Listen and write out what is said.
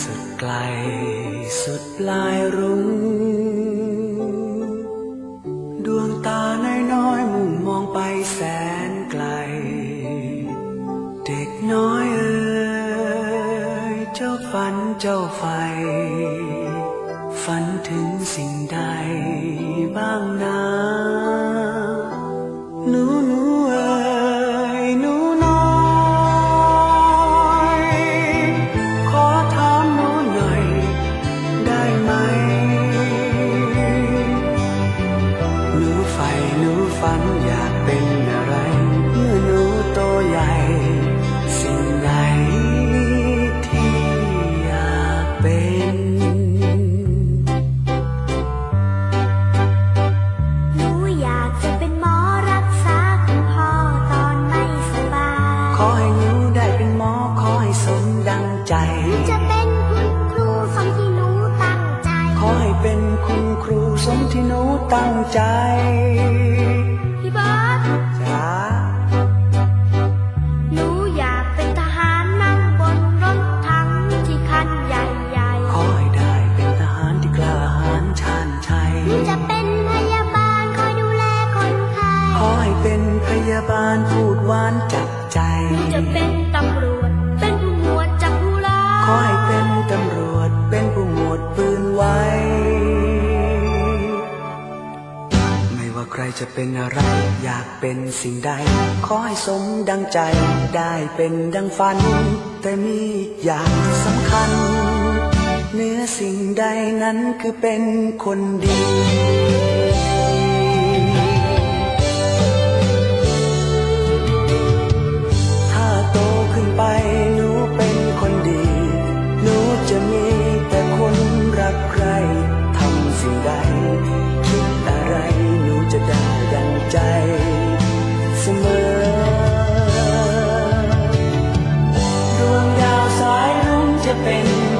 สุดไกล สุดปลายรุ้งดวงตาน้อยๆมุ่งมองไปแสนไกล เด็กน้อยเอ๋ยเจ้าฝันเจ้าไฟ เป็นคุณครูสมที่หนูตั้งใจ ขอให้เป็นคุณครูสมที่หนูตั้งใจ พี่เบิร์ดจ้าหนูอยากเป็นทหารนั่งบนรถถังที่คันใหญ่ขอให้ได้เป็นทหารที่กล้าหาญชาญชัย ๆ หนูจะเป็นพยาบาลคอยดูแลคนไข้ขอให้เป็นพยาบาลพูดหวานจับใจ หนูจะเป็นตำรวจ เป็นผู้หมวดจับผู้ร้าขอให้เป็น ตำรวจเป็นผู้หมวดปืนไว้ ไม่ว่าใครจะเป็นอะไร อยากเป็นสิ่งใด ขอให้สมดังใจ ได้เป็นดังฝัน แต่มีอย่างสำคัญ เนื้อสิ่งใดนั้นคือเป็นคนดี ด